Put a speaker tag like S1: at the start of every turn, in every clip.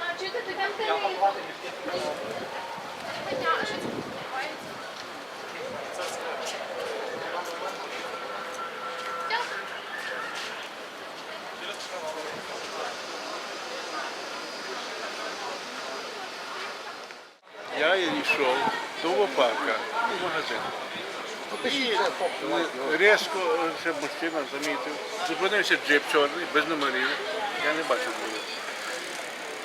S1: А, чуєте, ти там а що це відбувається?
S2: Я йшов до Лопака в магазин. І різко ще мужчина замітив. Зупинився джип чорний, без номерів. Я не бачив було.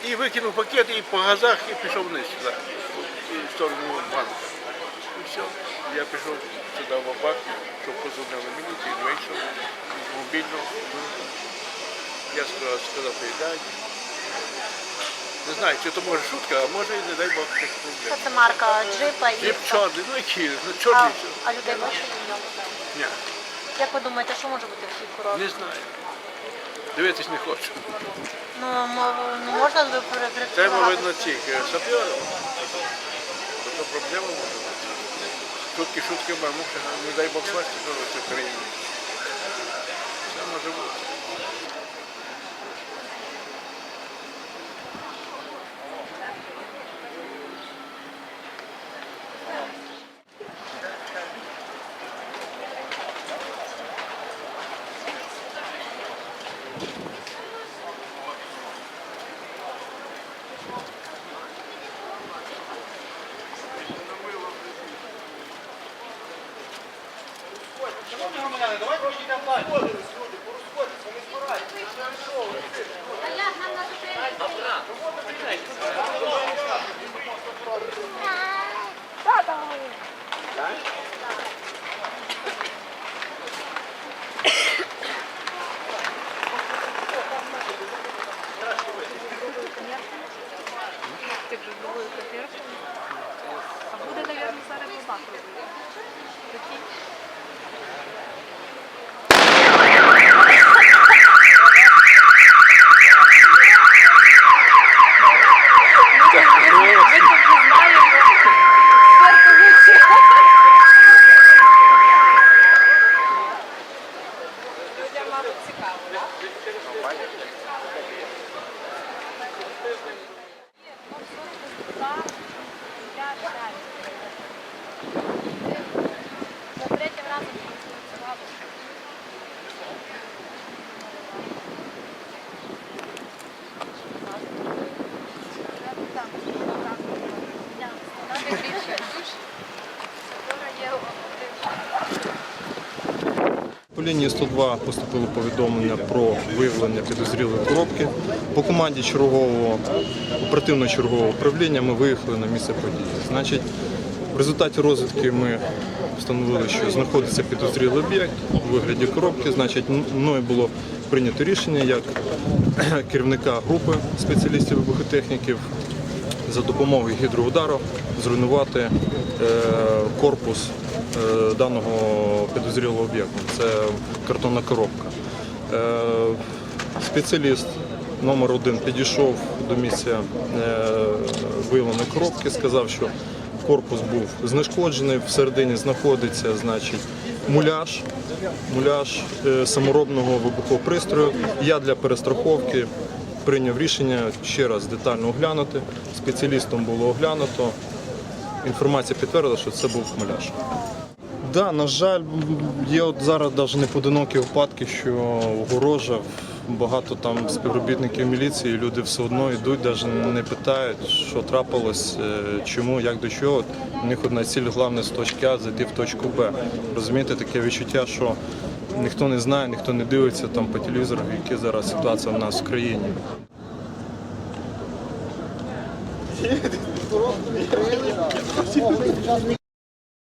S2: І викинув пакет і по газах і пішов вниз сюди, в сторону банку. І все. Я пішов сюди в Лопак, щоб позвонили міліцію, і вийшов з мобільного. Я сказав, сказав передати. Не знаю, чи то може шутка, а може і не дай Бог щось.
S3: Це марка джипа і
S2: Джип чорний, ну який, ну
S3: а,
S2: чорний.
S3: а людей бачили в ньому?
S2: Ні,
S3: Як ви думаєте, що може бути в цій курорті?
S2: не знаю. Дивитись не хочу.
S3: Ну, м- ну можна ви
S2: Треба
S3: перекрити?
S2: видно е, саперів. То проблема може бути. Шутки, шутки, мамуха, не дай Бог бачити, що в цій країні. Все може бути.
S4: Ти вже були першим. А буде, мабуть, зараз бабак робити. Знаємо. Людям, мабуть, цікаво, так?
S3: business.
S5: По лінії 102 поступило повідомлення про виявлення підозрілої коробки. По команді чергового оперативно-чергового управління ми виїхали на місце події. Значить, в результаті розвідки ми встановили, що знаходиться підозрілий об'єкт у вигляді коробки. Значить, мною було прийнято рішення як керівника групи спеціалістів вибухотехніків за допомогою гідроудару зруйнувати е, корпус даного підозрілого об'єкту. Це картонна коробка. Е, Спеціаліст номер один підійшов до місця е, виявленої коробки, сказав, що корпус був знешкоджений, всередині знаходиться значить, муляж, муляж е, саморобного вибухового пристрою. Я для перестраховки прийняв рішення ще раз детально оглянути. Спеціалістом було оглянуто. Інформація підтвердила, що це був муляж да, на жаль, є от зараз навіть неподинокі випадки, що огорожа, багато там співробітників міліції, люди все одно йдуть, навіть не питають, що трапилось, е, чому, як до чого. У них одна ціль, головне з точки А зайти в точку Б. Розумієте, таке відчуття, що ніхто не знає, ніхто не дивиться там по телевізору, яка зараз ситуація в нас в країні.